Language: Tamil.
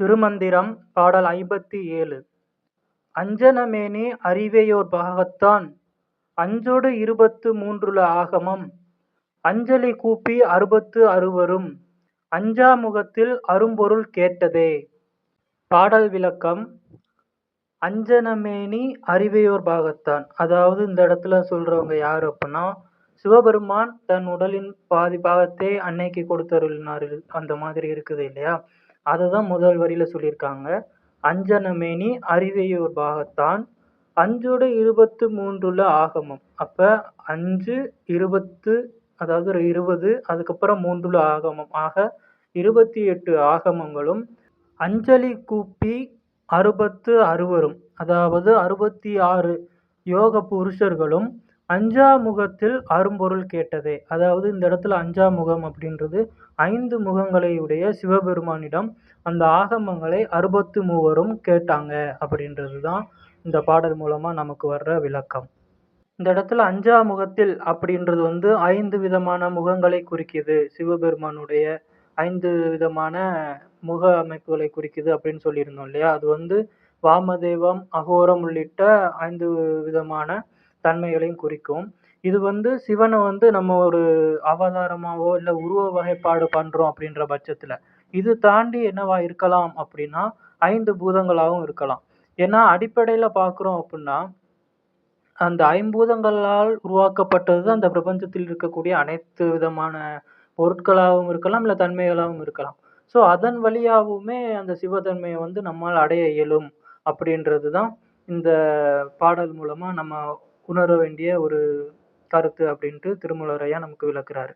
திருமந்திரம் பாடல் ஐம்பத்தி ஏழு. அஞ்சனமேனி அறிவையோர் பாகத்தான் அஞ்சோடு இருபத்து மூன்றுல ஆகமம். அஞ்சலி கூப்பி அறுபத்து அறுவரும் அஞ்சா முகத்தில் அரும்பொருள் கேட்டதே. பாடல் விளக்கம் அஞ்சனமேனி அறிவையோர் பாகத்தான். அதாவது இந்த இடத்துல சொல்றவங்க யார் அப்படின்னா சிவபெருமான் தன் உடலின் பாதி பாகத்தை அன்னைக்கு கொடுத்தருளினார். அந்த மாதிரி இருக்குது இல்லையா? அதை தான் முதல் வரியில் சொல்லியிருக்காங்க. அஞ்சனமேனி அறிவையோர் பாகத்தான் அஞ்சோட இருபத்து மூன்றுல ஆகமம். அப்போ அஞ்சு இருபத்து அதாவது ஒரு இருபது அதுக்கப்புறம் மூன்றுல ஆகமம். ஆக இருபத்தி எட்டு ஆகமங்களும் அஞ்சலி கூப்பி அறுபத்து அறுவரும் அதாவது அறுபத்தி ஆறு யோக புருஷர்களும் அஞ்சா முகத்தில் அரும்பொருள் கேட்டதே. அதாவது இந்த இடத்துல அஞ்சா முகம் அப்படின்றது ஐந்து முகங்களை உடைய சிவபெருமானிடம் அந்த ஆகமங்களை அறுபத்து மூவரும் கேட்டாங்க அப்படின்றது தான் இந்த பாடல் மூலமாக நமக்கு வர்ற விளக்கம். இந்த இடத்துல அஞ்சா முகத்தில் அப்படின்றது வந்து ஐந்து விதமான முகங்களை குறிக்குது. சிவபெருமானுடைய ஐந்து விதமான முக அமைப்புகளை குறிக்குது அப்படின்னு சொல்லியிருந்தோம் இல்லையா? அது வந்து வாமதேவம் அகோரம் உள்ளிட்ட ஐந்து விதமான தன்மைகளையும் குறிக்கும். இது வந்து சிவனை வந்து நம்ம ஒரு அவதாரமாவோ இல்லை உருவ வகைப்பாடு பண்ணுறோம் அப்படின்ற பட்சத்தில் இது தாண்டி என்னவா இருக்கலாம் அப்படின்னா ஐந்து பூதங்களாகவும் இருக்கலாம். ஏன்னா அடிப்படையில் பார்க்குறோம் அப்படின்னா அந்த ஐம்பூதங்களால் உருவாக்கப்பட்டது தான் அந்த பிரபஞ்சத்தில் இருக்கக்கூடிய அனைத்து விதமான பொருட்களாகவும் இருக்கலாம் இல்லை தன்மைகளாகவும் இருக்கலாம். ஸோ அதன் வழியாகவுமே அந்த சிவத்தன்மையை வந்து நம்மால் அடைய இயலும் அப்படின்றது தான் இந்த பாடல் மூலமாக நம்ம உணர வேண்டிய ஒரு கருத்து அப்படின்ட்டு திருமூலர் ஐயா நமக்கு விளக்குறாரு.